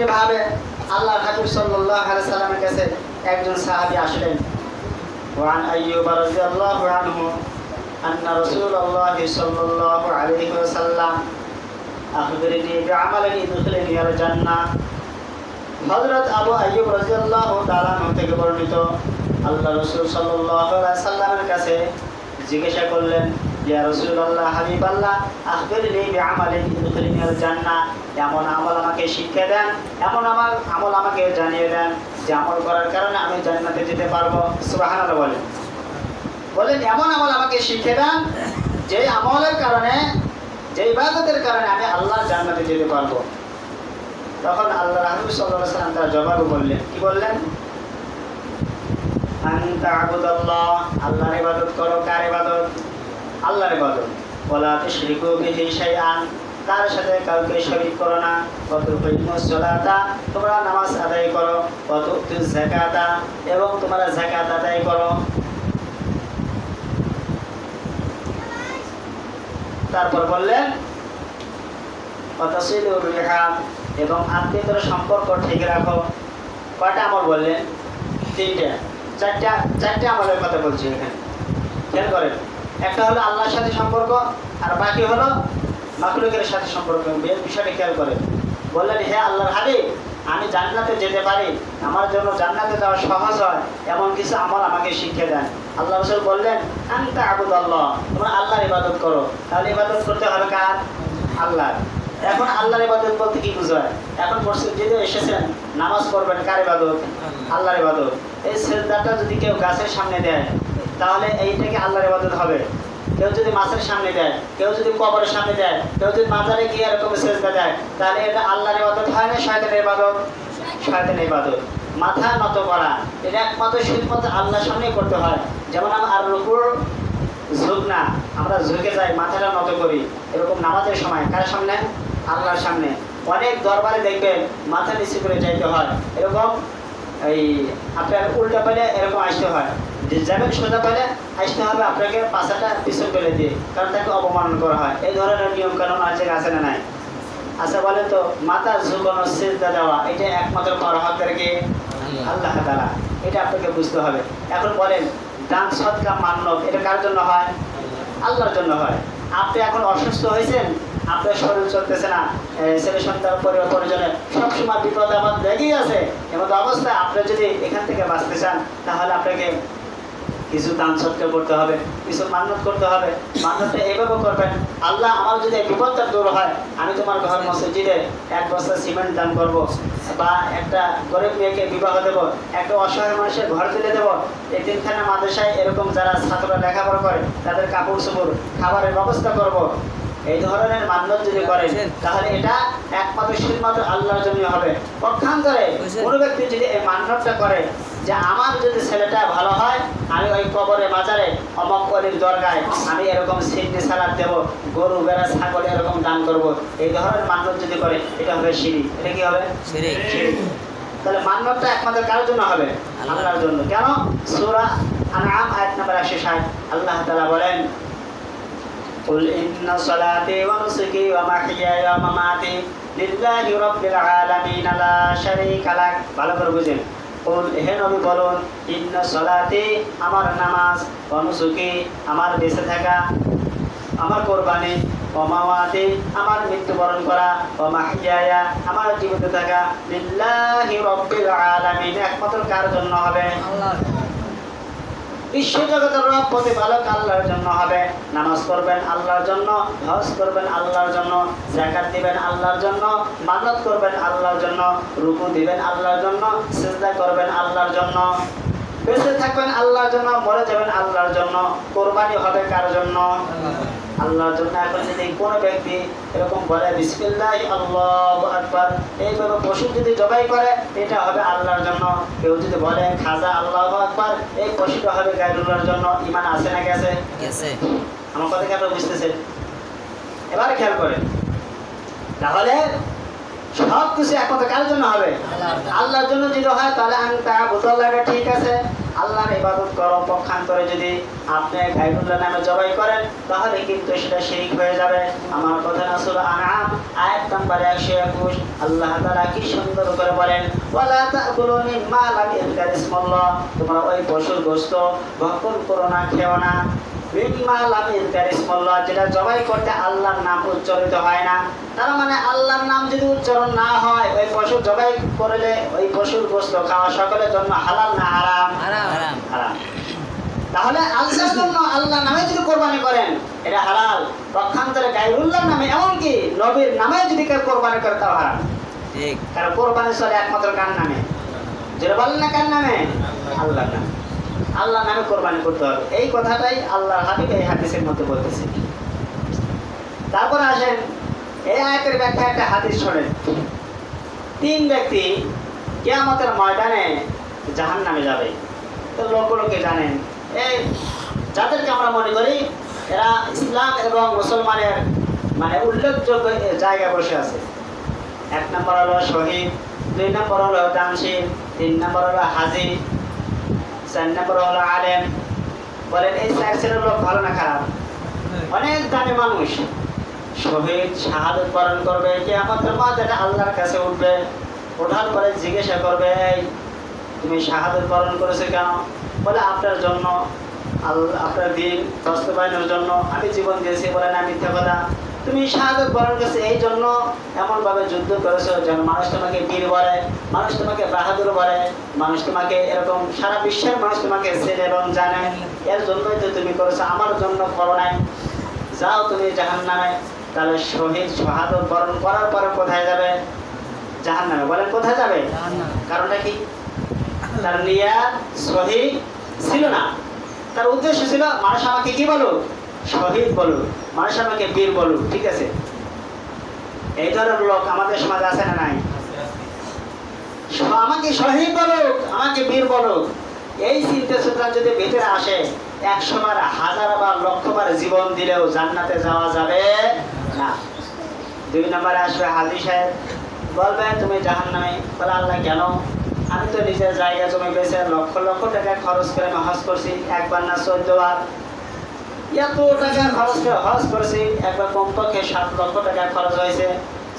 এমনি ভাবে আল্লাহ হাবিব সাল্লাল্লাহু আলাইহি সাল্লামের কাছে একজন সাহাবী আসলেন وعن أيوب رضي الله عنه أن رسول الله صلى الله عليه وسلم أخبرني بعمل يدخلني الجنة হযরত আবু আইয়ুব রাদিয়াল্লাহু তাআলা আনহু থেকে বর্ণিত আল্লাহ রাসূল সাল্লাল্লাহু আলাইহি সাল্লামের কাছে জিজ্ঞাসা করলেন ইয়া রাসূলুল্লাহ, হাবিবাল্লাহ, আখবিরনি বিআমালিন ইদখিলনি আল জান্নাহ। এমন আমল আমাকে শিক্ষা দেন, এমন আমল আমল আমাকে জানিয়ে দেন যে আমল করার কারণে আমি জান্নাতে যেতে পারব। সুবহানাল্লাহ বলেন। বলেন, এমন আমল আমাকে শিক্ষা দেন যে আমলের কারণে, যে ইবাদতের কারণে আমি আল্লাহর জান্নাতে যেতে পারব। তখন আল্লাহ রাহুল সাল্লাহ সাল্লাম তার জবাব বললেন, কি বললেন? আনতা আবুদাল্লাহ আল্লাহর ইবাদত করো। কার ইবাদত? আল্লাহর ইবাদত ওলা তুশরিকু বিহি শাইআন তার সাথে কাউকে শরীক করো না। কত সালাতা, তোমরা নামাজ আদায় করো। কত যাকাতা, এবং তোমরা যাকাত আদায় করো। তারপর বললেন এবং আত্মীয়তার সম্পর্ক ঠিক রাখো। কয়টা আমল বললেন? তিনটে। চারটা, চারটে আমলের কথা বলছি এখানে। খেয়াল করেন। একটা হলো আল্লাহর সাথে সম্পর্ক, আর বাকি হলো মাকলুকের সাথে সম্পর্ক। বিষয়টা খেয়াল করেন। বললেন, হে আল্লাহর হাবিব, আমি জান্নাতে যেতে পারি। আমার জন্য জান্নাতে যাওয়া সহজ হয়, এমন কিছু আমল আমাকে শিখিয়ে দেন। আল্লাহ রসুল বললেন, আনতা আবুদ আল্লাহ তোমরা আল্লাহর ইবাদত করো। তাহলে ইবাদত করতে হবে কার? আল্লাহর। এখন আল্লাহর ইবাদত বলতে কি বুঝায়? এখন মসজিদে এসেছেন, নামাজ পড়বেন কার ইবাদত? আল্লাহর ইবাদত। এই সেজদাটা যদি কেউ গাছের সামনে দেয় তাহলে এইটাকে আল্লাহর ইবাদত হবে। কেউ যদি মাছের সামনে দেয়, কেউ যদি কবরের সামনে দেয়, কেউ যদি মাজারে গিয়ে এরকম সেজদা দেয়, তাহলে এটা আল্লাহর ইবাদত হয় না শয়তানের ইবাদত? শয়তানের ইবাদত। মাথা নত করা, এটা একমাত্র শুধুমাত্র আল্লাহর সামনেই করতে হয়। যেমন আমার আর রুকুর ঝুঁক না, আমরা ঝুঁকে যাই, মাথাটা নত করি, এরকম নামাজের সময়। কার সামনে? আল্লাহর সামনে। অনেক দরবারে দেখবেন মাথা নিচু করে যাইতে হয়। এরকম এই আপনার উল্টা পেলে এরকম আসতে হয়। যে যাবেন সোজা পেলে আসতে হবে আপনাকে পাশাটা পিছন পেলে দিয়ে কারণ তাকে অপমান করা হয়। এই ধরনের নিয়ম কানুন আছে আছে না নাই? আচ্ছা বলে তো মাথা ঝুঁকানো সেজদা দেওয়া এটা একমাত্র করা হকদারকে আল্লাহ। তালা এটা আপনাকে বুঝতে হবে। এখন বলেন দান সৎকা মান্য এটা কার জন্য হয়? আল্লাহর জন্য হয়। আপনি এখন অসুস্থ হয়েছেন আপনার শরীর চলতেছে না ছেলে সন্তান পরিবার পরিজনে সবসময় বিপদ আমার লেগেই আছে। এমন অবস্থায় আপনি যদি এখান থেকে বাঁচতে চান তাহলে আপনাকে কিছু দান সৎকার করতে হবে, কিছু মান্নত করতে হবে। মান্নতটা এভাবে করবেন, আল্লাহ আমার যদি বিপদটা দূর হয়, আমি তোমার ঘর, মসজিদে এক বস্তা সিমেন্ট দান করব, বা একটা গরিব মেয়েকে বিবাহ দেব, একটা অসহায় মানুষের ঘর তুলে দেবো। এই তিনখানা মাদ্রাসায় এরকম যারা ছাত্ররা লেখাপড়া করে, তাদের কাপড় চোপড়, খাবারের ব্যবস্থা করব। এই ধরনের মান্যত যদি করে তাহলে এটা একমাত্র শুধুমাত্র আল্লাহর জন্য হবে। পক্ষান্তরে কোনো ব্যক্তি যদি এই মান্যতটা করে যে আমার যদি ছেলেটা ভালো হয় আমি ওই কবরে মাজারে অমক অলির দরগায় আমি এরকম সিডনি সালাদ দেবো গরু বেড়া ছাগল এরকম দান করব। এই ধরনের মান্যত যদি করে এটা হবে সিঁড়ি এটা কি হবে। তাহলে মান্যতটা একমাত্র কার জন্য হবে? আল্লাহর। জন্য। কেন? সূরা আনআম আয়াত নাম্বার 160 আল্লাহ তালা বলেন قل إن صلاتي ونسكي ومحياي ومماتي لله رب العالمين لا شريك له ভালো করে বুঝেন قل হে নবী বলুন ইন্ন সলাতি আমার নামাজ অনুসুকি আমার বেঁচে থাকা আমার কোরবানি অমাওয়াতি আমার মৃত্যুবরণ করা ও মাহিয়ায়া আমার জীবিত থাকা লিল্লাহি রব্বিল আলামিন একমাত্র কার জন্য হবে বিশ্বজগতের রব প্রতিপালক আল্লাহর জন্য হবে। নামাজ করবেন আল্লাহর জন্য, হজ করবেন আল্লাহর জন্য জাকাত দিবেন আল্লাহর জন্য মানত করবেন আল্লাহর জন্য, রুকু দিবেন আল্লাহর জন্য, সিজদা করবেন আল্লাহর জন্য। বেঁচে থাকবেন আল্লাহর জন্য মরে যাবেন আল্লাহর জন্য কোরবানি হবে কার জন্য? আল্লাহর জন্য। এখন যদি কোনো ব্যক্তি এরকম বলে বিসমিল্লাহ আল্লাহ আকবার এইভাবে পশু যদি জবাই করে এটা হবে আল্লাহর জন্য। কেউ যদি বলে খাজা আল্লাহ আকবার এই পশুটা হবে গাইরুল্লাহর জন্য। ইমান আছে না গেছে। আমার কথা কি আপনারা বুঝতেছেন? এবারে খেয়াল করেন। তাহলে সব একমাত্র কার জন্য হবে? আল্লাহর জন্য। যদি হয়, তাহলে আমি তা বোতল ঠিক আছে। আল্লাহর ইবাদত করো পক্ষান্তরে যদি আপনি গাইবুল্লাহ নামে জবাই করেন, তাহলে কিন্তু সেটা শিরিক হয়ে যাবে। আমার কথা না সুরা আনআম আয়াত নাম্বার 121 আল্লাহ তাআলা কি সুন্দর করে বলেন, ওয়ালা তাকুলু মিম্মা লাম তোমরা ওই পশুর গোশত ভক্ষণ করো না, খেও না। যেটা জবাই করতে আল্লাহর নাম উচ্চারিত হয় না। তার মানে আল্লাহর নাম যদি উচ্চারণ না হয় ওই পশু জবাই করলে ওই পশুর খাওয়া সকলের জন্য হালাল না হারাম? হারাম। হারাম। তাহলে আল্লাহর জন্য আল্লাহ নামে যদি কোরবানি করেন এটা হালাল। পক্ষান্তরে গাইরুল্লাহ নামে এমনকি নবীর নামে যদি কেউ কোরবানি করে তাও হারাম। ঠিক। কারণ কোরবানি চলে একমাত্র কার নামে? যেটা বলেন না কার নামে? আল্লাহর নামে। আল্লাহ নামে কোরবানি করতে হবে। এই কথাটাই আল্লাহর হাবিব এই হাদিসের মধ্যে বলতেছে। তারপর আসেন, এই আয়াতের ব্যাখ্যা একটা হাদিস শোনেন। তিন ব্যক্তি কেয়ামতের ময়দানে জাহান নামে যাবে। তো লোক লোকে জানেন এই যাদেরকে আমরা মনে করি, এরা ইসলাম এবং মুসলমানের মানে উল্লেখযোগ্য জায়গায় বসে আছে। এক নম্বর হলো শহীদ, দুই নম্বর হলো দানশীল, তিন নম্বর হলো হাজি চার বলেন এই ভালো অনেক দামি মানুষ করবে কাছে উঠবে ওঠার পরে জিজ্ঞাসা করবে "এই, তুমি কেন? বলে আপনার জন্য আপনার দিন বাস্তবায়নের জন্য আমি জীবন দিয়েছি বলে না মিথ্যা কথা। তুমি শাহাদত বরণ করেছ এই জন্য এমনভাবে যুদ্ধ করেছ যেন মানুষ তোমাকে বীর বলে মানুষ তোমাকে বাহাদুর বলে মানুষ তোমাকে এরকম সারা বিশ্বের মানুষ তোমাকে চেনে এবং জানে। এর জন্যই তো তুমি করেছ আমার জন্য করো নাই। যাও তুমি জাহান নামে তাহলে শহীদ শাহাদত বরণ করার পরে কোথায় যাবে? জাহান নামে বলেন কোথায় যাবে? কারণটা কি? তার নিয়াত শহীদ ছিল না। তার উদ্দেশ্য ছিল মানুষ আমাকে কি বলুক? শহীদ বলুক। মানুষ আমাকে বীর বলুক, ঠিক আছে? এই ধরনের লোক আমাদের সমাজে আছে না নাই? আমাকে শহীদ বলুক, আমাকে বীর বলুক। এই চিন্তা চেতনা যদি ভেতরে আসে একশো বার হাজার বার লক্ষ বার জীবন দিলেও জান্নাতে যাওয়া যাবে না। দুই নম্বরে আসবে হাজি সাহেব। বলবে তুমি জাহান নামে বলে আল্লাহ কেন? আমি তো নিজের জায়গা জমি বেছে লক্ষ লক্ষ টাকা খরচ করে আমি করছি একবার না চোদ্দ বার এত টাকা খরচ হজ করছি। একবার কমপক্ষে সাত লক্ষ টাকা খরচ হয়েছে।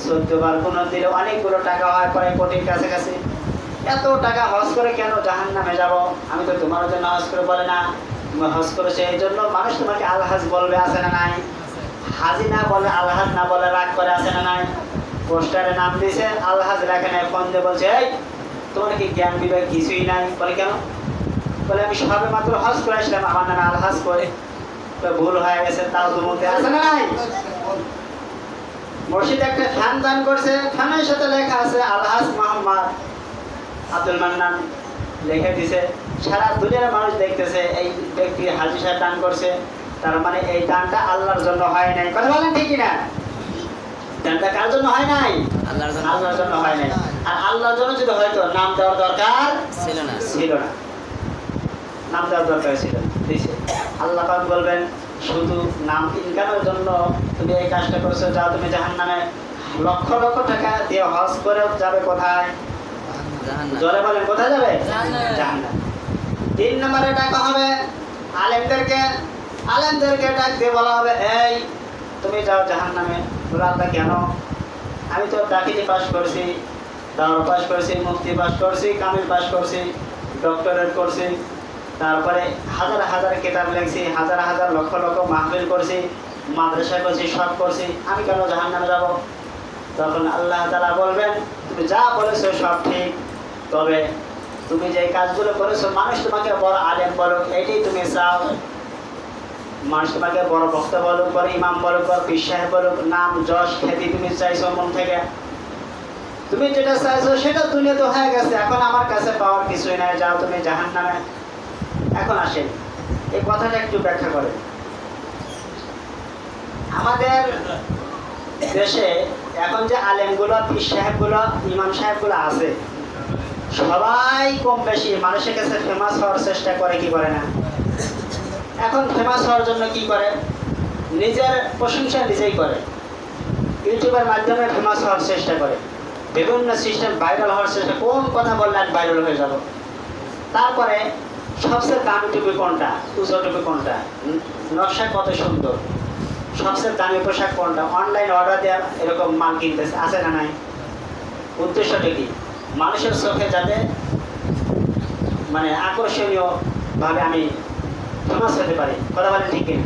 চোদ্দ বার কোনো দিলে অনেকগুলো টাকা হয় প্রায় কোটির কাছাকাছি। এত টাকা হজ করে কেন জাহান নামে যাব? আমি তো তোমার জন্য হজ করে বলে না। তুমি হজ করেছে এই জন্য মানুষ তোমাকে আলহাজ বলবে, আছে না নাই? হাজি না বলে আলহাজ না বলে রাগ করে, আছে না নাই? পোস্টারে নাম দিয়েছে আলহাজ লেখে নাই, ফোন দিয়ে বলছে, এই, তোমার কি জ্ঞান বিবেক কিছুই নাই? বলে কেন? বলে, আমি সবে মাত্র হজ করে আসলাম, আমার নামে আলহাজ করে। ভুল হয়ে গেছে তাও তো মধ্যে আছে না নাই? মসজিদ একটা ফ্যান দান করছে ফ্যানের সাথে লেখা আছে আলহাজ মোহাম্মদ আব্দুল মান্নান লিখে দিছে। সারা দুনিয়ার মানুষ দেখতেছে এই ব্যক্তি হাজি সাহেব দান করছে। তার মানে এই দানটা আল্লাহর জন্য হয় নাই। কথা বলেন ঠিক না দানটা কার জন্য হয় নাই? আল্লাহর জন্য। আল্লাহর জন্য হয় নাই। আর আল্লাহর জন্য যদি হয়তো নাম দেওয়ার দরকার ছিল না। ছিল না। নাম দেওয়ার দরকার ছিল দিছে। আল্লাহ পাক বলবেন শুধু নাম ইনকামের জন্য তুমি এই কাজটা করেছ যাও তুমি জাহান নামে লক্ষ লক্ষ টাকা দিয়ে হজ করে যাবে কোথায়? জোরে বলেন কোথায় যাবে? জাহান্নামে। তিন নম্বরে ডাকা হবে আলেমদেরকে আলেমদেরকে ডাক দিয়ে বলা হবে এই তুমি যাও জাহান নামে বলে আল্লাহ কেন? আমি তো ডাকিতে পাশ করছি দাওয়ার পাশ করছি মুফতি পাশ করছি কামিল পাশ করছি ডক্টরেট করছি তারপরে হাজার হাজার কেতাব লেখছি, হাজার হাজার লক্ষ লক্ষ মাহফিল করছি, মাদ্রাসা করছি, সব করছি। আমি কেন জাহান নামে যাব? তখন আল্লাহ তালা বলবেন, তুমি যা বলেছ সব ঠিক, তবে তুমি যে কাজগুলো করেছ, মানুষ তোমাকে বড় আলেম বলো এটাই তুমি চাও। মানুষ তোমাকে বড় ভক্ত বলুক, বড় ইমাম বলুক, বড় সাহেব বলুক, নাম, যশ, খ্যাতি তুমি চাইছো মন থেকে। তুমি যেটা চাইছো সেটা দুনিয়া তো হয়ে গেছে, এখন আমার কাছে পাওয়ার কিছুই নাই, যাও তুমি জাহান নামে এখন আসেন। এই কথাটা একটু ব্যাখ্যা করে আমাদের দেশে এখন যে আলেমগুলো, পীর সাহেবগুলো, ইমাম সাহেবগুলো আছে, সবাই কম বেশি মানুষের কাছে ফেমাস হওয়ার চেষ্টা করে, কি করে না? এখন ফেমাস হওয়ার জন্য কি করে? নিজের প্রশংসা নিজেই করে। ইউটিউবের মাধ্যমে ফেমাস হওয়ার চেষ্টা করে। বিভিন্ন সিস্টেম ভাইরাল হওয়ার চেষ্টা কোন কথা বললে ভাইরাল হয়ে যাব? তারপরে সবচেয়ে দামি টুপি কোনটা? উঁচু টুপি কোনটা নকশা কত সুন্দর। সবচেয়ে দামি পোশাক কোনটা? অনলাইন অর্ডার দেওয়ার এরকম মাল কিনতেছে আছে না নাই? উদ্দেশ্যটা কি? মানুষের চোখে যাতে মানে আকর্ষণীয় ভাবে আমি ফেমাস হতে পারি। কথা বলেন ঠিক কিনা?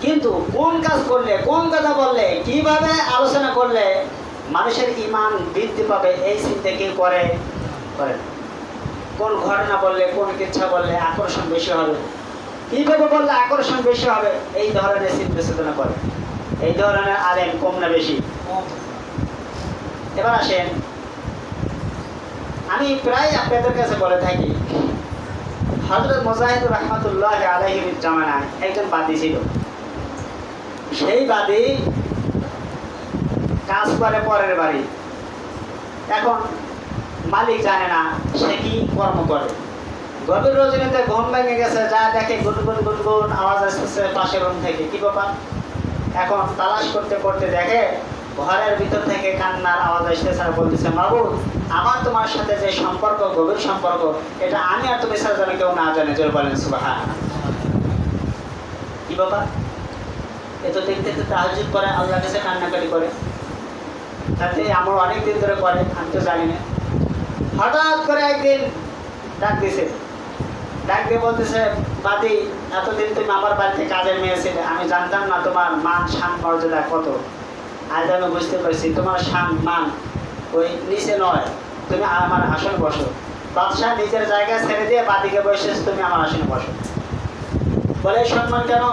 কিন্তু কোন কাজ করলে, কোন কথা বললে, কীভাবে আলোচনা করলে মানুষের ইমান বৃদ্ধি পাবে এই চিন্তা কেউ করে? করে না। কোন ঘটনা বললে, কোন ইচ্ছা বললে আকর্ষণ বেশি হবে। কীভাবে বললে আকর্ষণ বেশি হবে? এই ধরনের চিন্তা চেতনা করে। এই ধরনের আলেম কম না বেশি? এবার আসেন। আমি প্রায় আপনাদের কাছে বলে থাকি হজরত মোজাহিদুর রহমতুল্লাহ আলহির জামানায় একজন বাদী ছিল। সেই বাদী কাজ করে পরের বাড়ি। এখন মালিক জানে না, সে কি কর্ম করে। গভীর রজনীতে ঘুম ভেঙে গেছে, যা দেখে গুনগুন গুনগুন আওয়াজ আসতেছে পাশের রুম থেকে। কি ব্যাপার? এখন তালাশ করতে করতে দেখে ঘরের ভিতর থেকে কান্নার আওয়াজ আসতেছে আর বলতেছে, বাবু, আমার তোমার সাথে যে সম্পর্ক, গভীর সম্পর্ক, এটা আমি আর তুমি স্যার যেন কেউ না জানে। জোর বলেন সুবাহ কি ব্যাপার? এ তো দেখতে দেখতে তাহাজুদ করে আল্লাহ কাছে কান্নাকাটি করে? তাতে আমার অনেক দিন ধরে করে, আমি তো জানি না। হঠাৎ করে একদিন ডাক দিছে। ডাক দিয়ে বলতেছে বাদি এতদিন তুমি আমার বাড়িতে কাজের মেয়ে আমি জানতাম না তোমার মান, শান, মর্যাদা কত। আজ আমি বুঝতে পারছি তোমার শান, মান ওই নিচে নয়, তুমি আমার আসন বসো। বাদশাহ নিজের জায়গায় ছেড়ে দিয়ে বাদিকে বসে তুমি আমার আসনে বসো। বলে, সম্মান কেন?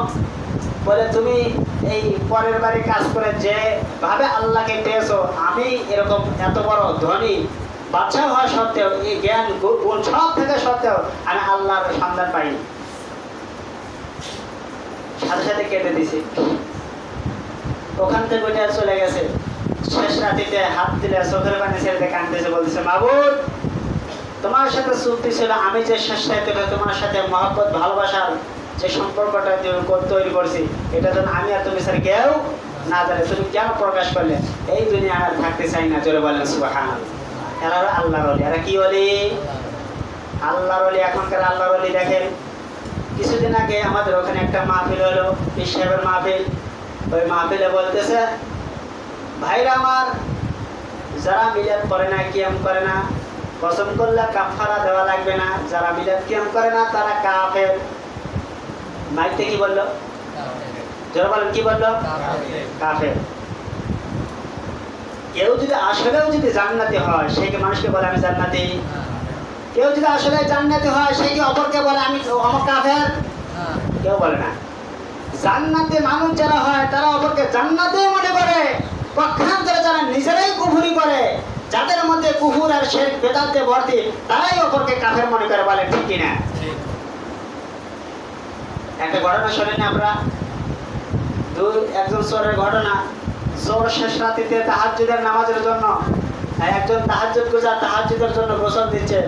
বলে, তুমি এই পরের বাড়ি কাজ করে যে ভাবে আল্লাহকে পেয়েছ, আমি এরকম এত বড় ধনী বাচ্চা হওয়া সত্ত্বেও, এই জ্ঞান গুণ সব থেকে সত্ত্বেও আমি আল্লাহর সন্ধান পাইনি। সাথে সাথে কেটে দিছি। ওখান থেকে ওইটা চলে গেছে। শেষ রাতিতে হাত দিলে চোখের পানি ছেড়ে কানতেছে বলতেছে, মাবুদ, তোমার সাথে চুক্তি ছিল। আমি যে শেষ রাতে তোমার সাথে মহব্বত, ভালোবাসার যে সম্পর্কটা তৈরি করছি, এটা যেন আমি আর তুমি স্যার কেউ না জানে। তুমি কেন প্রকাশ করলে? এই দুনিয়া আর থাকতে চাই না। জোরে বলেন সুবাহান এরা আল্লাহর অলি এরা কি অলি আল্লাহর অলি এখনকার আল্লাহর অলি দেখেন। কিছুদিন আগে আমাদের ওখানে একটা মাহফিল হলো পীর মাহফিল। ওই মাহফিলে বলতেছে ভাইরা আমার যারা মিলাদ করে না কিয়াম করে না কসম করলে কাফারা দেওয়া লাগবে না। যারা মিলাদ কিয়াম করে না তারা কাফের। মাইকতে কি বলল? যারা বলেন কি বলল? কাফের। কেউ যদি আসলেও যদি জান্নাতি হয় সে কি মানুষকে বলে আমি জান্নাতি? কেউ যদি আসলে জান্নাতি হয় সে কি অপরকে বলে আমি আমার কাফের? কেউ বলে না। জান্নাতে মানুষ যারা হয় তারা অপরকে জান্নাতে মনে করে পক্ষান্তরে যারা নিজেরাই কুফুরি করে। যাদের মধ্যে কুফুর আর শেখ বেদান্তে ভর্তি তারাই অপরকে কাফের মনে করে বলে ঠিক কিনা একটা ঘটনা শোনেন আমরা। দুই একজন চোরের ঘটনা। চোর শেষ নামাজের জন্য একজন গুজার তাহাজ্জুদের জন্য গোসল দিচ্ছে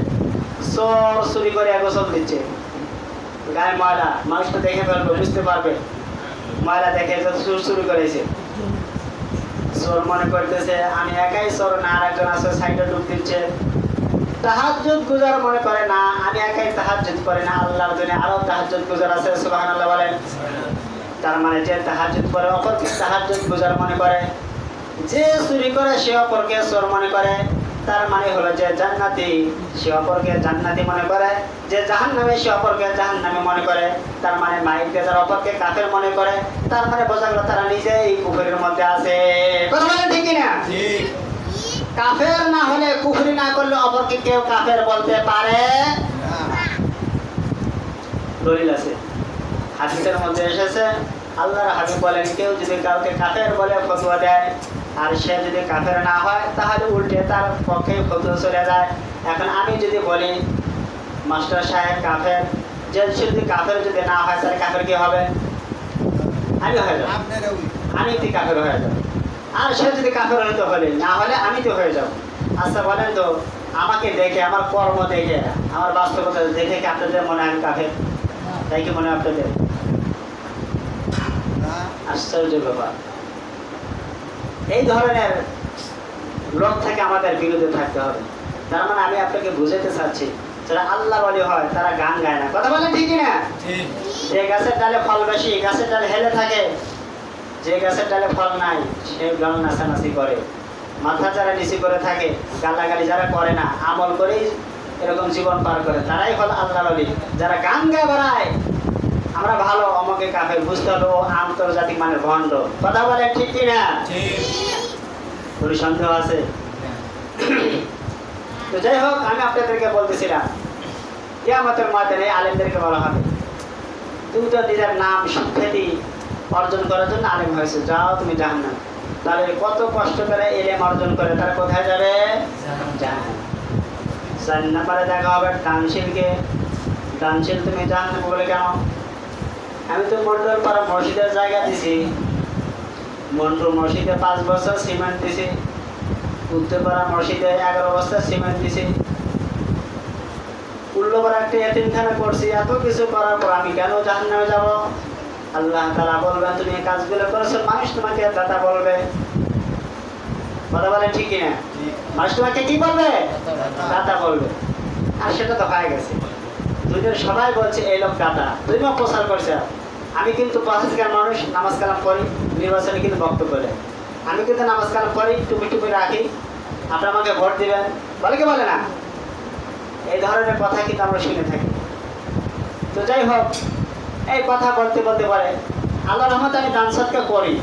চোর করে গোসল দিচ্ছে। গায়ে ময়লা মানুষ তো দেখে ফেলবে, বুঝতে পারবে। ময়লা দেখে করেছে। চোর মনে করতেছে, আমি একাই চোর, না আর একজন আছে, সাইডে ডুব দিচ্ছে। তাহাজ্জুদ গুজার মনে করে না, আমি একাই তাহাজ্জুদ করি না, আল্লাহর জন্য আরও তাহাজ্জুদ গুজার আছে। সুবহানাল্লাহ বলেন। তার মানে যে তাহাজ্জুদ করে অপরকে তাহাজ্জুদ বোঝার মনে করে যে চুরি করে সে অপরকে চোর মনে করে তার মানে হলো যে জান্নাতি সে অপরকে জান্নাতি মনে করে যে জাহান নামে সে অপরকে জাহান নামে মনে করে তার মানে মাইক দিয়ে যারা অপরকে কাফের মনে করে তার মানে বোঝা গেল তারা নিজেই পুকুরের মধ্যে আছে। কথা বলেন ঠিক না কাফের না হলে কুফরি না করলে অপরকে কেউ কাফের বলতে পারে দলিল আছে। হাদিসের মধ্যে এসেছে আল্লাহর হাবিব বলেন কেউ যদি কাউকে কাফের বলে ফতুয়া দেয় আর সে যদি কাফের না হয় তাহলে উল্টে তার পক্ষে ফতুয়া চলে যায়। এখন আমি যদি বলি মাস্টার সাহেব কাফের যে সে যদি কাফের যদি না হয় তাহলে কাফের কি হবে? আমি হয়ে যাব। আমি তুই কাফের হয়ে যাব? আর সে যদি কাফের হইতে হলে না হলে আমি তো হয়ে যাব। আচ্ছা বলেন তো আমাকে দেখে আমার কর্ম দেখে আমার বাস্তবতা দেখে কি আপনাদের মনে হয় কাফের? তাই কি মনে হয় আপনাদের? আশ্চর্য ব্যাপার। এই ধরনের লোক থেকে আমাদের বিরুদ্ধে থাকতে হবে। তার মানে আমি আপনাকে বুঝাতে চাচ্ছি যারা আল্লাহ বলি হয় তারা গান গায় না। কথা বলে ঠিকই না? যে গাছের ডালে ফল বেশি গাছের ডালে হেলে থাকে যে গাছের ডালে ফল নাই সে গান নাচানাচি করে। মাথা যারা নিচু করে থাকে গালাগালি যারা করে না আমল করেই এরকম জীবন পার করে। তারাই হল আল্লাহ বলি যারা গান গায়ে বেড়ায় আমরা ভালো অমকে কাফে বুঝতে হলো আন্তর্জাতিক মানে ভণ্ড কথা বলে ঠিক কি না কোনো সন্দেহ আছে তো যাই হোক আমি আপনাদেরকে বলতেছিলাম কেয়ামতের ময়দানে আলেমদেরকে বলা হবে তুমি তো নিজের নাম সুখ্যাতি অর্জন করার জন্য আলেম হয়েছে যাও তুমি জান না তাহলে কত কষ্ট করে এলেম অর্জন করে তারা কোথায় যাবে। চার নাম্বারে দেখা হবে দানশীলকে দানশীল তুমি জান না বলে কেন আমি তো মন্ডল পাড়া মসজিদের জায়গা দিছি। মন্ডল মসজিদে পাঁচ বছর সিমেন্ট দিছি। উত্তরপাড়া মসজিদে এগারো বস্তা সিমেন্ট দিছি। উল্লোপাড়া একটা এতিমখানা করছি। এত কিছু করার পর আমি কেন জাহান নামে যাব? আল্লাহ তারা বলবেন তুমি এই কাজগুলো করেছ মানুষ তোমাকে দাদা বলবে। কথা বলে ঠিকই না মানুষ তোমাকে কি বলবে? দাদা বলবে। আর সেটা তো হয়ে গেছে। দুজন সবাই বলছে, এই লোক দাদা তুমিও প্রচার করছে। আমি কিন্তু পঁচিশগার মানুষ নামাজ কালাম করি নির্বাচনে কিন্তু বক্তব্য দেয়। আমি কিন্তু নামাজ কালাম করি টুপি টুপি রাখি আপনারা আমাকে ভোট দিবেন। বলে কি বলে না? এই ধরনের কথা কিন্তু আমরা শুনে থাকি। তো যাই হোক, এই কথা বলতে বলতে পারে আল্লাহ রহমত আমি দান সৎকার করি।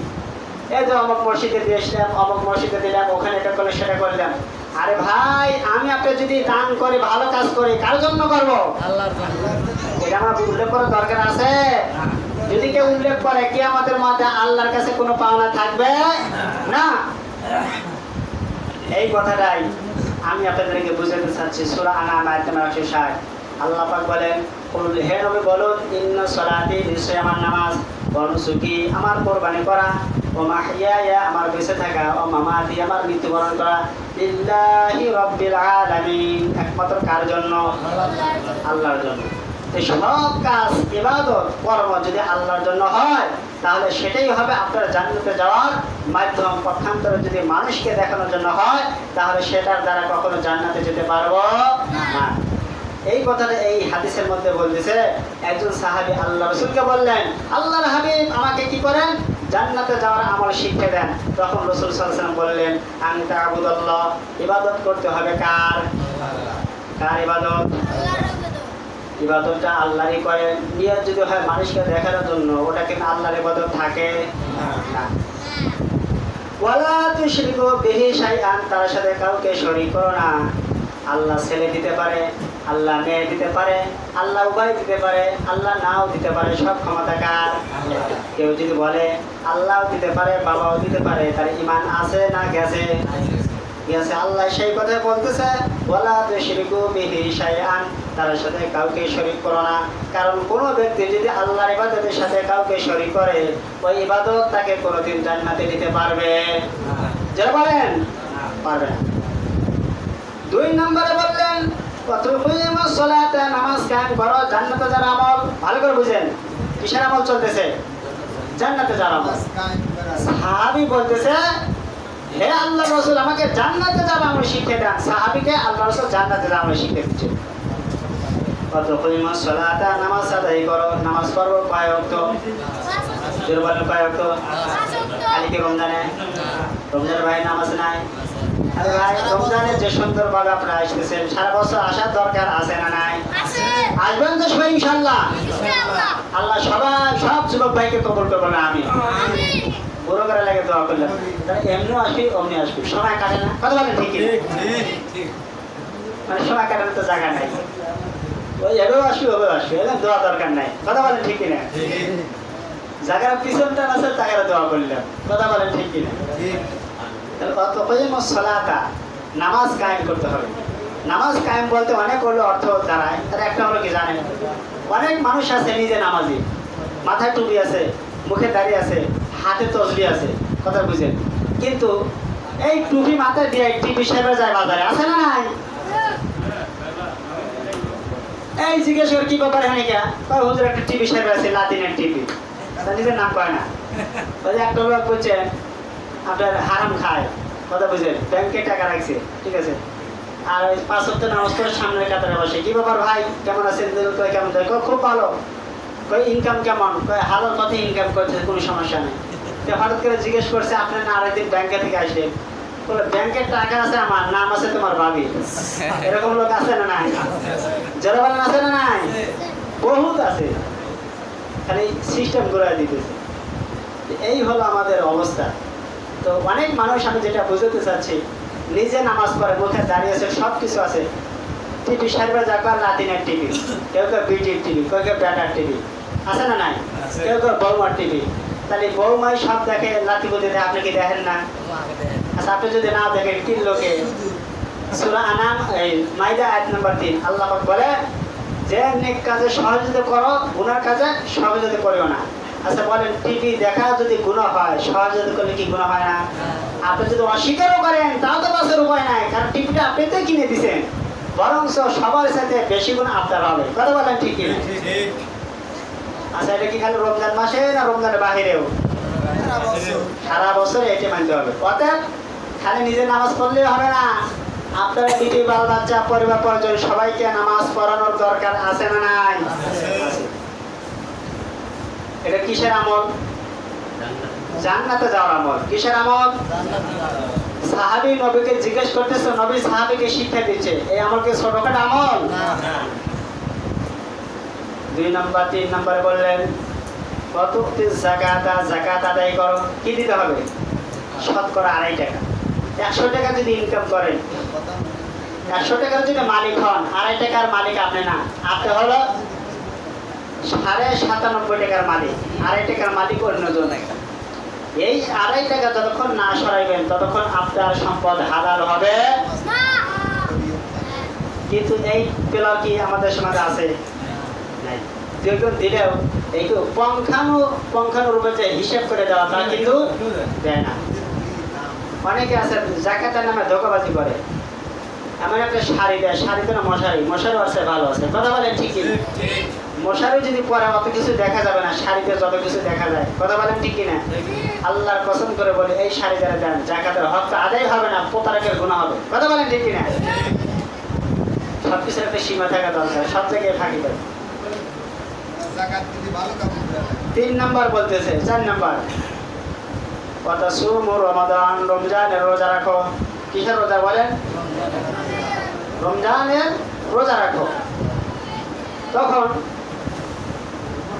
এই যে অমুক মসজিদে দিয়ে এসলাম অমুক মসজিদে দিলাম, ওখানে এটা করলে সেটা করলাম। আরে ভাই আমি আপনি যদি দান করে ভালো কাজ করি কার জন্য করব? আল্লাহর জন্য। এটা আমার উল্লেখ করার দরকার আছে। যদি কেউ উল্লেখ করে কি আমাদের মধ্যে আল্লাহর কাছে কোনো পাওনা থাকবে? না? এই কথাটাই আমি আপনাদেরকে বুঝাতে চাচ্ছি। সুরা আনা নাম্বার একশো ষাট আল্লাহ পাক বলেন হে নবী বলুন ইন্ন সলাতি নিশ্চয় আমার নামাজ বনসুকি আমার কোরবানি করা। ও মাহিয়া আমার বেঁচে থাকা, ও মামাতি আমার মৃত্যুবরণ করা লিল্লাহি রব্বিল আলামিন। একমাত্র কার জন্য? আল্লাহর জন্য। এই সব কাজ, ইবাদত, কর্ম যদি আল্লাহর জন্য হয়, তাহলে সেটাই হবে আপনার জান্নাতে যাওয়ার মাধ্যম। পক্ষান্তরে যদি মানুষকে দেখানোর জন্য হয়, তাহলে সেটার দ্বারা কখনো জান্নাতে যেতে পারব না। এই কথাটা এই হাদিসের মধ্যে বলতেছে, একজন সাহাবী আল্লাহ রসুলকে বললেন, আল্লাহর হাবিব আমাকে কি করেন? জান্নাতে যাওয়ার আমল শিক্ষা দেন। তখন রসুল সাল্লাম বললেন আমি তাবুদাল্লাহ ইবাদত করতে হবে কার? কার ইবাদত? ইবাদতটা আল্লাহরই করে। নিয়ত যদি হয় মানুষকে দেখানোর জন্য, ওটা কিন্তু আল্লাহর ইবাদত থাকে? না। ওয়ালা তার সাথে কাউকে শরীক করো না। আল্লাহ ছেলে দিতে পারে। আল্লাহ মেয়ে দিতে পারে, আল্লাহ উভয় দিতে পারে, আল্লাহ নাও দিতে পারে, সব ক্ষমতা কার? কেউ যদি বলে আল্লাহও দিতে পারে, বাবাও দিতে পারে, তার ইমান আছে না গেছে? গেছে। আল্লাহ সেই কথা বলতেছে শাইআন। তার সাথে কাউকে শরীক করো না। কারণ কোনো ব্যক্তি যদি আল্লাহর ইবাদতের সাথে কাউকে শরীক করে, ওই ইবাদত তাকে কোনোদিন জান্নাতে দিতে পারবে। যারা বলেন, পারবে দুই নম্বরে বললেন নামাজ কায়েম করো জান্নাতে যারা আমল ভালো করে বুঝেন কিসের আমল চলতেছে? জান্নাতে যারা আমল। সাহাবি বলতেছে হে আল্লাহ রসুল আমাকে জান্নাতে যাওয়া আমি শিখে দেন সাহাবিকে আল্লাহ রসুল জান্নাতে যাওয়া আমি শিখে দিচ্ছে পরিমাণ সলাতা নামাজ আদায় করো নামাজ পড়ব কয়েক তো জোরবান কয়েক তো খালি কি রমজানে রমজানের ভাই নামাজ নাই। আরে ভাই রমজানে যে সুন্দর ভাবে আপনারা আসতেছেন সারা বছর আসার দরকার আছে না নাই? আসবেন তো সবাই ইনশাল্লাহ আল্লাহ সবাই সব যুবক ভাইকে কবর করব না আমি বড় করে লাগে দোয়া করলাম এমনিও আসবি অমনি আসবি? সময় কাটে না? কথা বলেন ঠিকই মানে সময় কাটানোর তো জায়গা নাই। নামাজ কায়েম করতে হবে। নামাজ কায়েম বলতে অনেক হলো অর্থ দাঁড়ায় একটা হলো কি অনেক মানুষ আছে নিজে নামাজি। মাথায় টুপি আছে, মুখে দাঁড়িয়ে আছে, হাতে তসবি আছে, কথা বুঝেন। কিন্তু এই টুপি মাথায় দিয়ে টিভি সাহেবের যায় বাজারে, আছে না নাই? এই জিজ্ঞেস করে, কি ব্যাপার হ্যাঁ কে কয়, হুজুর, একটা টিভি সাহেব আছে লাতিনের টিভি তার নিজের নাম কয় না? ওই একটা লোক বলছেন আপনার হারাম খায়। কথা বুঝেন ব্যাংকে টাকা রাখছে, ঠিক আছে? আর ওই পাঁচ ওয়াক্ত নামাজ পড়ে সামনের কাতারে বসে। কি ব্যাপার ভাই? কেমন আছেন? কয়, কেমন? দেখো খুব ভালো। কই ইনকাম কেমন? কয়, হালাল পথে ইনকাম করছে, কোনো সমস্যা নেই। হঠাৎ করে জিজ্ঞেস করছে, আপনার না আরেকদিন ব্যাংকে থেকে আসলেন বলে ব্যাংকের টাকা আছে আমার নাম আছে তোমার ভাবি। এরকম লোক আছে না নাই? যারা বলেন আছে না নাই? বহুত আছে। খালি সিস্টেম করে দিতেছে। এই হলো আমাদের অবস্থা। তো অনেক মানুষ আমি যেটা বুঝতে চাচ্ছি নিজে নামাজ পড়ে মুখে দাঁড়িয়ে আছে। সব কিছু আছে টিভি সারবে যাবার লাতিনের টিভি কেউ কেউ বিটির টিভি কেউ কেউ ব্যাটার টিভি আছে না নাই? কেউ কেউ বৌমার টিভি তাহলে বৌমাই সব দেখে লাতি বুঝে দেয় আপনি কি দেখেন না? আচ্ছা আপনি যদি না দেখেন তিন লোকে। সুরা আনাম এই মাইদা আয়াত নাম্বার তিন আল্লাহ বলে যে নেক কাজে সহযোগিতা করো গুনার কাজে সহযোগিতা করিও না। আচ্ছা বলেন টিভি দেখা যদি গুনাহ হয় সহযোগিতা করলে কি গুনাহ হয় না? আপনি যদি অস্বীকারও করেন তাও তো বাসের উপায় নাই কারণ টিভিটা আপনি তো কিনে দিছেন। বরং সবার সাথে বেশি গুণ আপনার হবে। কথা বলেন ঠিক কিনা? আচ্ছা এটা কি খালি রমজান মাসে না রমজানের বাহিরেও? সারা বছর এটি মানতে হবে। অতএব খালি নিজে নামাজ পড়লে হবে না। আপনার বিটি বাল বাচ্চা পরিবার পরিজন সবাইকে নামাজ পড়ানোর দরকার আছে না নাই? এটা কিসের আমল? জান্নাতে যাওয়ার আমল। কিসের আমল? সাহাবি নবীকে জিজ্ঞেস করতেছে নবী সাহাবিকে শিক্ষা দিচ্ছে। এই আমলকে ছোটখাটো আমল? দুই নম্বর তিন নম্বরে বললেন কত জাকাত জাকাত আদায় করো। কি দিতে হবে? শতকরা আড়াই টাকা। একশো টাকা যদি ইনকাম করেন। একশো টাকার যদি মালিক হন, আড়াই টাকার মালিক আপনি না। আপনি সাড়ে সাতানব্বই টাকার মালিক, আড়াই টাকার মালিক অন্যজন এই আড়াই টাকা যতক্ষণ না সরাইবেন, ততক্ষণ আপনার সম্পদ হবে। কিন্তু এই পেলাও কি আমাদের সমাজে আছে? নাই। দিলেও, এই পঙ্খানু পঙ্খানুরূপে যে হিসেব করে দেওয়া, তা কিন্তু দেয় না। অনেকে আছে জাকাতের নামে ধোকাবাজি করে। এমন একটা শাড়ি দেয় শাড়িতে না মশারি মশারি আছে ভালো আছে। কথা বলেন ঠিকই ঠিক ঠিক। মশারি যদি পরে অত কিছু দেখা যাবে না শাড়িতে যত কিছু দেখা যায়। কথা বলেন ঠিকই না আল্লাহর কসম করে বলে এই শাড়ি যারা দেন জাকাতের হক তো আদায় হবে না প্রতারকের গুণা হবে। কথা বলেন ঠিকই না সব কিছুর একটা সীমা থাকা দরকার সব জায়গায় ফাঁকি দেয়। তিন নাম্বার বলতেছে চার নাম্বার। রমাদান, রমজানের রোজা রাখো। কিসের রোজা বলেন? রমজানের রোজা রাখো। তখন,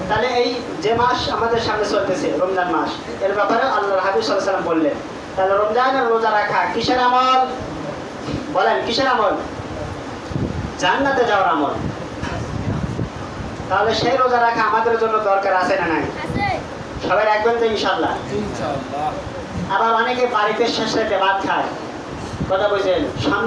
তাহলে এই যে মাস আমাদের সামনে চলতেছে, রমজান মাস, এর ব্যাপারে আল্লাহ হাবিব সাল্লাম বললেন, তাহলে রমজানের রোজা রাখা কিসের আমল? বলেন, কিসের আমল? জান্নাতে যাওয়ার আমল। তাহলে সেই রোজা রাখা আমাদের জন্য দরকার আছে না নাই? সবাই রাখবেন তো ইনশাল্লাহ আবার অনেকে বাড়িতে শেষ রাতে ভাত খায়। কথা বলছেন? সামনে